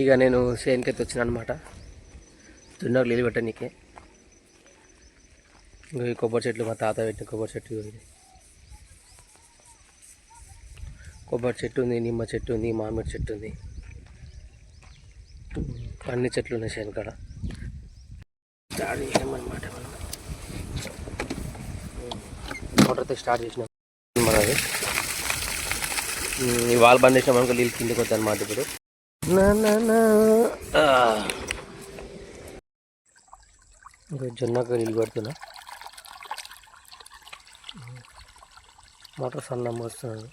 ఇక నేను సేన్కైతే వచ్చిన అనమాట దున్నకు నీళ్ళు పెట్టనీకే ఈ కొబ్బరి చెట్లు మా తాత పెట్టిన కొబ్బరి చెట్టు ఇది. కొబ్బరి చెట్టు ఉంది నిమ్మ చెట్టు ఉంది మామిడి చెట్టు ఉంది. అన్ని చెట్లు ఉన్నాయి శనికాడ స్టార్ట్ చేసామన్నమాట మనం. మోటార్తో స్టార్ట్ చేసినాం మనది. ఉమ్, ఈ వాల్ బంద్ చేసినాం అనుకో నీళ్ళు కిందికి వద్దాయి ఇప్పుడు. జొన్నకు నీళ్ళు పెడుతున్నా. మోటార్ సన్నం వస్తున్నాడు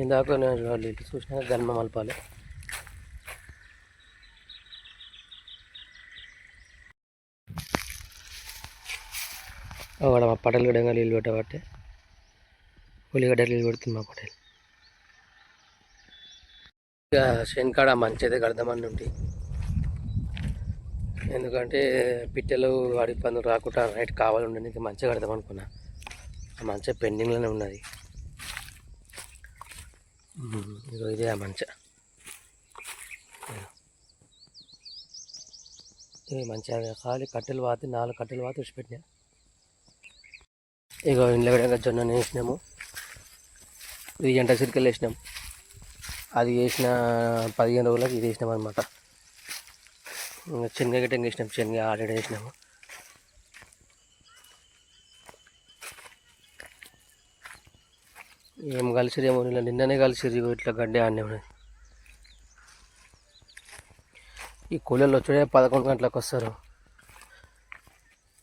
ఇందాక నేను వాళ్ళు ఇటు చూసినా గన్మ మలపాలి. అక్కడ మా పటేల్ గడంగా నీళ్ళు పెట్టబట్టే. ఉల్లిగడ్డలు నీళ్ళు పెడుతుంది మా పటేల్ ఇక శనికాడ మంచిదే కడదామని ఉండి ఎందుకంటే పిట్టలు వాడి పనులు రాకుండా నైట్ కావాలండి ఉండడానికి మంచిగా కడదాం అనుకున్నా ఆ మంచిగా పెండింగ్లోనే ఉన్నది. ఉమ్, ఇదే ఆ మంచ. ఇది మంచిగా ఖాళీ కట్టెలు వాతి నాలుగు కట్టెలు వాతి విడిచిపెట్టినా ఇగో ఇంట్లో కూడా జొన్న వేసినాము. ఇది జంట చిరికలు వేసినాం. అది వేసిన పదిహేను రోజులకు ఇది వేసినాం అనమాట ఇంకా శనగ గిట్టం వేసినాం. శనగ ఆల్రెడీ వేసినాము. ఏం కలిసిరేమో ఇలా నిన్ననే కలిసిరు ఇట్లా గడ్డి ఆడినాము ఈ కూలీలు వచ్చుడే పదకొండు గంటలకు వస్తారు.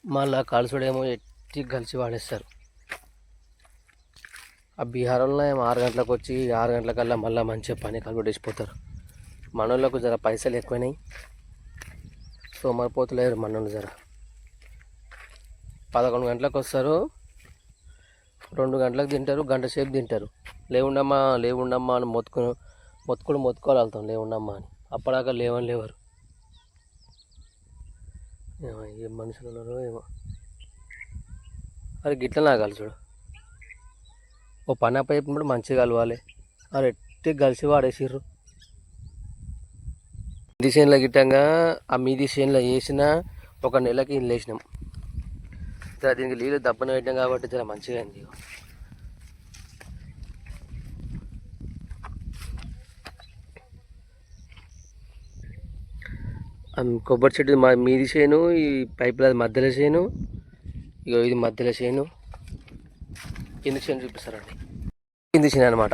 మళ్ళీ కలుసుడేమో ఎట్టి కలిసి వాడేస్తారు. ఆ బీహారంలో ఏమో ఆరు గంటలకు వచ్చి ఆరు గంటలకల్లా మళ్ళీ మంచిగా పని కలుగుడేసిపోతారు మనోళ్ళకు జర పైసలు ఎక్కువైనాయి. సోమరిపోతలేరు మనోళ్ళు జర. పదకొండు గంటలకు వస్తారు రెండు గంటలకు తింటారు గంట సేపు తింటారు. లేవుండమ్మా లేవుండమ్మా అని మొత్తుకు మొత్తుకుడు మొత్తుకోవాలి వెళ్తాం లేవుండమ్మా అని. అప్పడాక లేవని లేవరు. ఏమో ఏం మనుషులు ఉన్నారో ఏమో. అరే గిట్ల నాగాలి చూడు. ఓ పని అప్పయినప్పుడు మంచిగా కలవాలి. అది ఎట్టి కలిసి వాడేసిర్రు. మీది చేనులో గిట్టంగా ఆ మీది చేనులో వేసిన ఒక నెలకి ఇల్లు వేసినాం. దీనికి నీళ్ళు దప్పన పెట్టినాం కాబట్టి చాలా మంచిగా అయింది కొబ్బరి చెట్టు మా మీది చేను ఈ పైపుల మధ్యలో చేను ఇగో ఇది మధ్యలో చేను. కింది చేను చూపిస్తారండి. కింది చేను అనమాట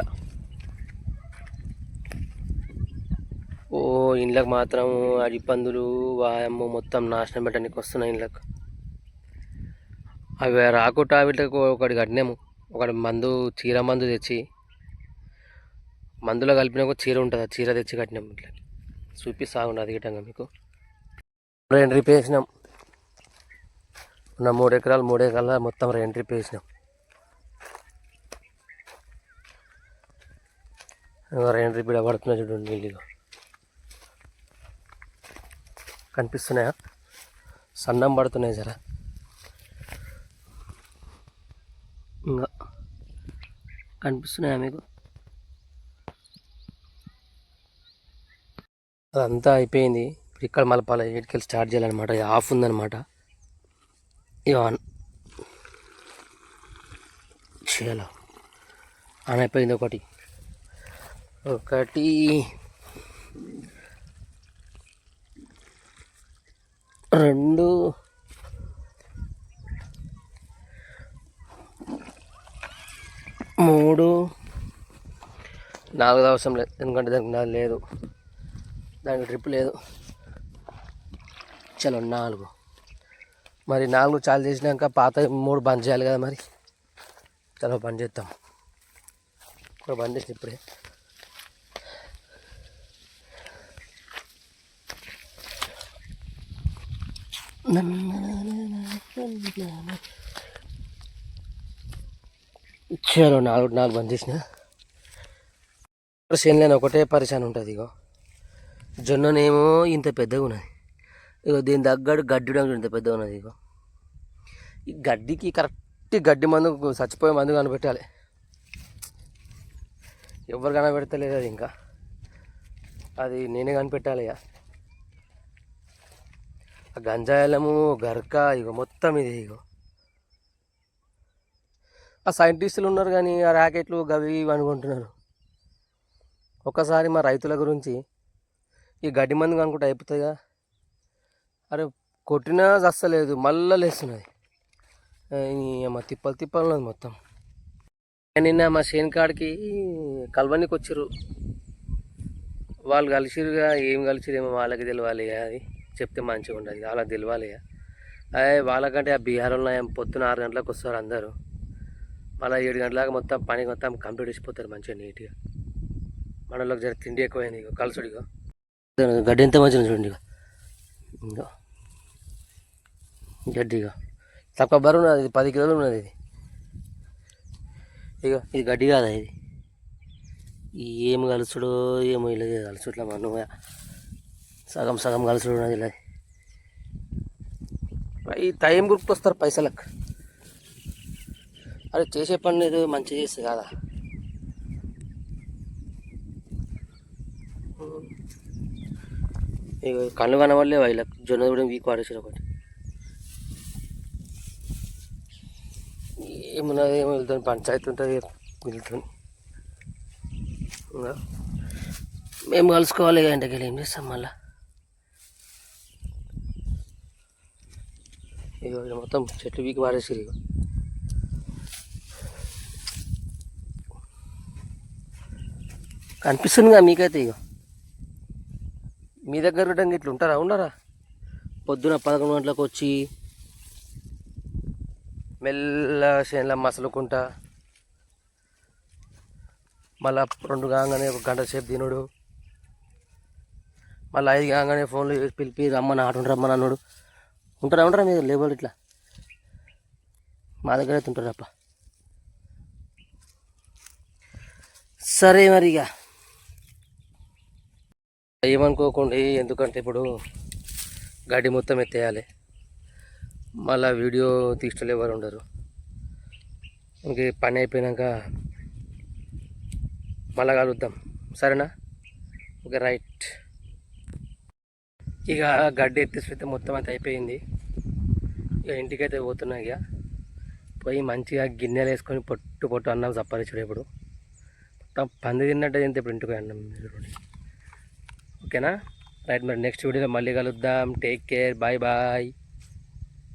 ఓ ఇండ్లకు మాత్రం అడి పందులు వాయమ్మ మొత్తం నాశనం పెట్టడానికి వస్తున్నాయి ఇండ్లకు. అవి రాకుండా వీటికి ఒకటి కట్టినాము. ఒకటి మందు చీర మందు తెచ్చి మందులో కలిపిన ఒక చీర ఉంటుంది ఆ చీర తెచ్చి కట్టినాము ఇట్లా చూపిస్తా ఉన్నది గిట్టంగా మీకు. రెండు రిపేసినాం ఉన్న మూడు ఎకరాలు మూడు ఎకరాల మొత్తం రెండు రిపేసినాం వేసినాం ఇంకా రెండు బిడ పడుతున్నాయి చూడండి నీళ్ళు కనిపిస్తున్నాయా? సన్నం పడుతున్నాయి జరా. ఇంకా. కనిపిస్తున్నాయా మీకు? అదంతా అయిపోయింది. ఇప్పుడు ఇక్కడ మలపాల ఎటుకెళ్ళి స్టార్ట్ చేయాలన్నమాట. ఇది ఆఫ్ ఉందన్నమాట. ఇక ఆన్. చేయాల? ఆన్ అయిపోయింది ఒకటి. ఒకటి. రెండు. మూడు. నాలుగు అవసరం లేదు. ఎందుకంటే దానికి నాలుగు లేదు. దానికి ట్రిప్ లేదు. చలో నాలుగు. మరి నాలుగు చాలు చేసినాక పాత మూడు బంద్ చేయాలి కదా మరి. చలో బంద్ చేద్దాం. ఇప్పుడు బంద్ చేసిన ఇప్పుడే. చలో నాలుగు నాలుగు బంద్ చేసిన చేనులేని ఒకటే పరిశాన్ ఉంటుంది ఇగో. జొన్ననేమో ఇంత పెద్దగా ఉన్నది. ఇగో దీని తగ్గడు గడ్డి కూడా ఇంత పెద్దగా ఉన్నది ఇగో. ఈ గడ్డికి కరెక్ట్ గడ్డి మందు చచ్చిపోయే మందు కనిపెట్టాలి. ఎవరు కనబెడతలేదు అది ఇంకా. అది నేనే కనిపెట్టాలి ఇక గంజాయలము గర్క ఇక మొత్తం ఇది ఇగో. ఆ సైంటిస్టులు ఉన్నారు కానీ ఆ ర్యాకెట్లు గవి ఇవి అనుకుంటున్నారు. ఒకసారి మా రైతుల గురించి ఈ గడ్డి మందు అనుకుంటే అయిపోతుందిగా. అరే కొట్టినా చస్తలేదు మళ్ళా లేస్తున్నది మా తిప్పలు తిప్పలు ఉన్నది మొత్తం. నిన్న మా చేను కాడికి కలవనికి వచ్చిర్రు. వాళ్ళు కలిసిరుగా ఏం కలిసిరేమో వాళ్ళకి తెలియాలి అది. చెప్తే మంచిగా ఉండదు అలా తెలియాలి ఇక. అదే వాళ్ళకంటే ఆ బీహార్ వాళ్ళు పొద్దున్న పొద్దున ఆరు గంటలకు వస్తారు అందరూ. మళ్ళీ ఏడు గంటలకు మొత్తం పని మొత్తం కంప్లీట్ చేసిపోతారు మంచిగా నీట్గా. మనలోకి జర తిండి ఎక్కువైంది ఇక కలుసుడు గడ్డి ఎంత మంచిగా చూడండి ఇక ఇంకా గడ్డి ఇక తక్కువ బరువు ఉన్నది ఇది పది కిలోలు ఉన్నది ఇది. ఇక ఇది గడ్డి కాదా ఇది? ఏం కలుసుడు ఏమో ఇలా కలుసుట్లా మనం సగం సగం కలిసి ఉన్నది ఇలా ఈ టైం గుర్తుకొస్తారు పైసలకు. అరే చేసే పని ఏదో మంచిగా చేస్తే కాదా? ఇక కళ్ళు కనవల్లే వీళ్ళకి జొన్న కూడా వీక్ వాడేసారు ఒకటి. ఏమున్నది ఏమో వెళ్తాను పంచాయతీ ఉంటుంది వెళ్తాను మేము కలుసుకోవాలి ఇక ఇంటికి వెళ్ళి ఏం చేస్తాం మళ్ళీ? ఇక మొత్తం చెట్లు వీకి పారేసారు ఇక కనిపిస్తుందిగా మీకైతే ఇక మీ దగ్గర ఉండడానికి ఇట్లా ఉంటారా ఉండరా పొద్దున పదకొండు గంటలకు వచ్చి మెల్ల చేనుల మసలుకుంటా మళ్ళా రెండు కాగానే ఒక గంట సేపు తినుడు. మళ్ళీ ఐదు కాగానే ఫోన్లు పిలిపి రమ్మని ఆట రమ్మని అన్నాడు. ఉంటారా ఉంటారా మీరు లేబర్ ఇట్లా? మా దగ్గర అయితే ఉంటారు అప్ప సరే మరి ఇక. ఏమనుకోకండి ఎందుకంటే ఇప్పుడు గడ్డి మొత్తం ఎత్తేయాలి. మళ్ళీ వీడియో తీసుకోలే ఎవరు ఉండరు. ఇంక పని అయిపోయినాక మళ్ళా కలుద్దాం. సరేనా? Okay right. ఇక గడ్డి ఎత్తేసిపోతే మొత్తం అంత అయిపోయింది. ఇక ఇంటికైతే పోతున్నా ఇక. పోయి మంచిగా గిన్నెలు వేసుకొని పొట్టు పొట్టు అన్నం చప్పరించుడు ఇప్పుడు. మొత్తం పంది తిన్నట్టు తింటే ఇప్పుడు ఇంటికి అన్నం చూడండి ఓకేనా? రైట్ మరి నెక్స్ట్ వీడియోలో మళ్ళీ కలుద్దాం. Take care bye bye